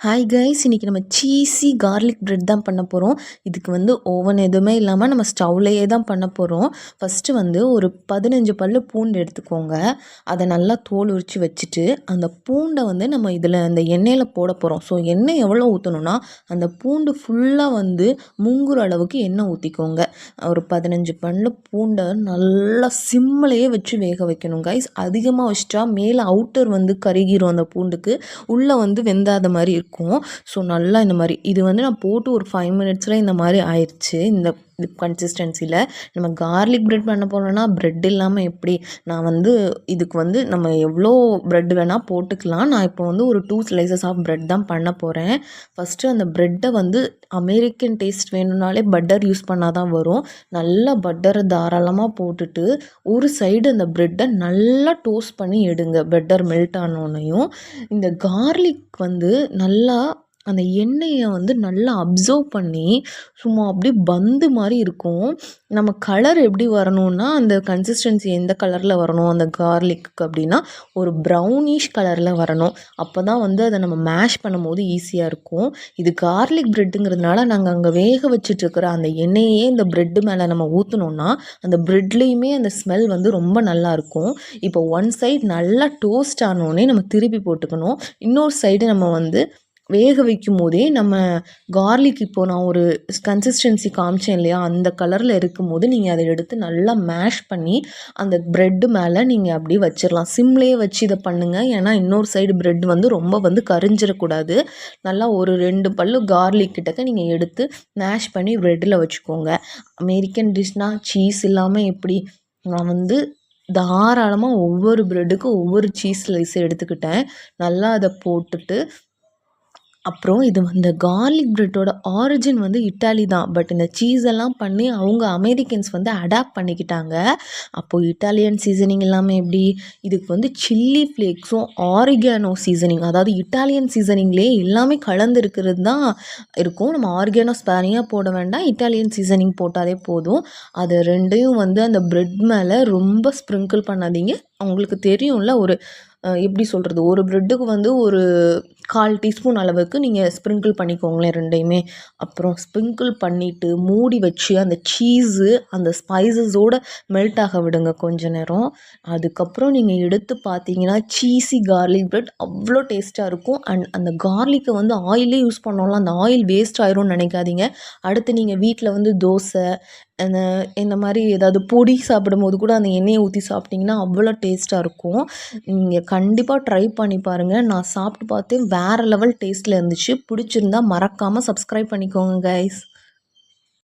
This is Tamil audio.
ஹாய் கைஸ் இன்றைக்கி நம்ம சீஸி கார்லிக் ப்ரெட் தான் பண்ண போகிறோம் இதுக்கு வந்து ஓவன் எதுவுமே இல்லாமல் நம்ம ஸ்டவ்லையே தான் பண்ண போகிறோம் ஃபஸ்ட்டு வந்து ஒரு பதினஞ்சு பல் பூண்டு எடுத்துக்கோங்க. அதை நல்லா தோல் உரித்து வச்சுட்டு அந்த பூண்டை வந்து நம்ம இதில் அந்த எண்ணெயில் போட போகிறோம் ஸோ எண்ணெய் எவ்வளோ ஊற்றணும்னா அந்த பூண்டு ஃபுல்லாக வந்து முங்குற அளவுக்கு எண்ணெய் ஊற்றிக்கோங்க ஒரு பதினஞ்சு பல் பூண்டை நல்லா சிம்மிலையே வச்சு வேக வைக்கணும் கைஸ் அதிகமாக வச்சிட்டா மேலே அவுட்டர் வந்து கருகிரும் அந்த பூண்டுக்கு. உள்ளே வந்து வெந்தாத மாதிரி இருக்கும் இருக்கும். ஸோ நல்லா இந்த மாதிரி இது வந்து நான் போட்டு ஒரு ஃபைவ் மினிட்ஸில் இந்த மாதிரி ஆயிடுச்சு இந்த கன்சிஸ்டன்சியில் நம்ம கார்லிக் ப்ரெட் பண்ண போகிறோன்னா ப்ரெட் இல்லாமல் எப்படி நான் வந்து இதுக்கு வந்து நம்ம எவ்வளோ ப்ரெட் வேணால் போட்டுக்கலாம். நான் இப்போ வந்து ஒரு டூ ஸ்லைசஸ் ஆஃப் ப்ரெட் தான் பண்ண போகிறேன் ஃபஸ்ட்டு அந்த ப்ரெட்டை வந்து அமெரிக்கன் டேஸ்ட் வேணும்னாலே பட்டர் யூஸ் பண்ணால் தான் வரும். நல்லா பட்டரை தாராளமாக போட்டுட்டு ஒரு சைடு அந்த ப்ரெட்டை நல்லா டோஸ்ட் பண்ணி எடுங்க. பட்டர் மெல்ட் ஆனோன்னையும் இந்த கார்லிக் வந்து நல்லா அந்த எண்ணெயை வந்து நல்லா அப்சர்வ் பண்ணி சும்மா அப்படியே பந்து மாதிரி இருக்கும். நம்ம கலர் எப்படி வரணும்னா அந்த கன்சிஸ்டன்சி எந்த கலரில் வரணும் அந்த கார்லிக்கு அப்படின்னா ஒரு ப்ரௌனிஷ் கலரில் வரணும். அப்போ தான் வந்து அதை நம்ம மேஷ் பண்ணும்போது ஈஸியாக இருக்கும். இது கார்லிக் ப்ரெட்டுங்கிறதுனால நாங்கள் அங்கே வேக வச்சுட்ருக்கிற அந்த எண்ணெயே இந்த ப்ரெட்டு மேலே நம்ம ஊற்றினோன்னா அந்த ப்ரெட்லேயுமே அந்த ஸ்மெல் வந்து ரொம்ப நல்லாயிருக்கும் இப்போ ஒன் சைடு நல்லா டோஸ்ட் ஆனோடனே நம்ம திருப்பி போட்டுக்கணும். இன்னொரு சைடு நம்ம வந்து வேக வைக்கும் போதே நம்ம கார்லிக் இப்போது நான் ஒரு கன்சிஸ்டன்சி காமிச்சேன் இல்லையா? அந்த கலரில் இருக்கும் போது நீங்கள் அதை எடுத்து நல்லா மேஷ் பண்ணி அந்த ப்ரெட்டு மேலே நீங்கள் அப்படியே வச்சிடலாம் சிம்லேயே வச்சு இதை பண்ணுங்கள் ஏன்னா இன்னொரு சைடு ப்ரெட் வந்து ரொம்ப வந்து கரிஞ்சிடக்கூடாது நல்லா ஒரு ரெண்டு பல்லு கார்லிக் கிட்டக்க நீங்கள் எடுத்து மேஷ் பண்ணி ப்ரெட்டில் வச்சுக்கோங்க. அமெரிக்கன் டிஷ்னால் சீஸ் இல்லாமல் எப்படி? நான் வந்து தாராளமாக ஒவ்வொரு ப்ரெட்டுக்கும் ஒவ்வொரு சீஸ் ஸ்லைஸை எடுத்துக்கிட்டேன். நல்லா அதை போட்டுட்டு அப்புறம் இது வந்து கார்லிக் ப்ரெட்டோட ஆரிஜின் வந்து இட்டாலி தான். பட் இந்த சீஸ் எல்லாம் பண்ணி அவங்க அமெரிக்கன்ஸ் வந்து அடாப்ட் பண்ணிக்கிட்டாங்க. அப்போது இட்டாலியன் சீசனிங் எல்லாமே எப்படி? இதுக்கு வந்து சில்லி ஃப்ளேக்ஸும் ஆரிகானோ சீசனிங் அதாவது இட்டாலியன் சீசனிங்லேயே எல்லாமே கலந்து இருக்கிறது தான் இருக்கும். நம்ம ஆர்கானோ ஸ்பேனியாக போட வேண்டாம் இட்டாலியன் சீசனிங் போட்டாலே போதும். அது ரெண்டையும் வந்து அந்த ப்ரெட் மேலே ரொம்ப ஸ்ப்ரிங்கிள் பண்ணாதீங்க. அவங்களுக்கு தெரியும்ல ஒரு எப்படி சொல்கிறது ஒரு ப்ரெட்டுக்கு வந்து ஒரு கால் டீஸ்பூன் அளவுக்கு நீங்கள் ஸ்ப்ரிங்கிள் பண்ணிக்கோங்களேன் ரெண்டையுமே. அப்புறம் ஸ்ப்ரிங்கிள் பண்ணிவிட்டு மூடி வச்சு அந்த சீஸு அந்த ஸ்பைசஸோடு மெல்ட் ஆக விடுங்க கொஞ்ச நேரம். அதுக்கப்புறம் நீங்கள் எடுத்து பார்த்தீங்கன்னா சீஸி கார்லிக் ப்ரெட் அவ்வளோ டேஸ்ட்டாக இருக்கும். அண்ட் அந்த கார்லிக்கை வந்து ஆயிலே யூஸ் பண்ணோம்ல அந்த ஆயில் வேஸ்ட் ஆயிரும்னு நினைக்காதீங்க. அடுத்து நீங்கள் வீட்டில் வந்து தோசை அந்த இந்த மாதிரி ஏதாவது பொடி சாப்பிடும்போது கூட அந்த எண்ணெயை ஊற்றி சாப்பிட்டிங்கன்னா அவ்வளோ டேஸ்ட்டாக இருக்கும். நீங்கள் கண்டிப்பாக ட்ரை பண்ணி பாருங்கள் நான் சாப்பிட்டு பார்த்து வேறு லெவல் டேஸ்ட்டில் இருந்துச்சு. பிடிச்சிருந்தா மறக்காமல் சப்ஸ்கிரைப் பண்ணிக்கோங்க கைஸ்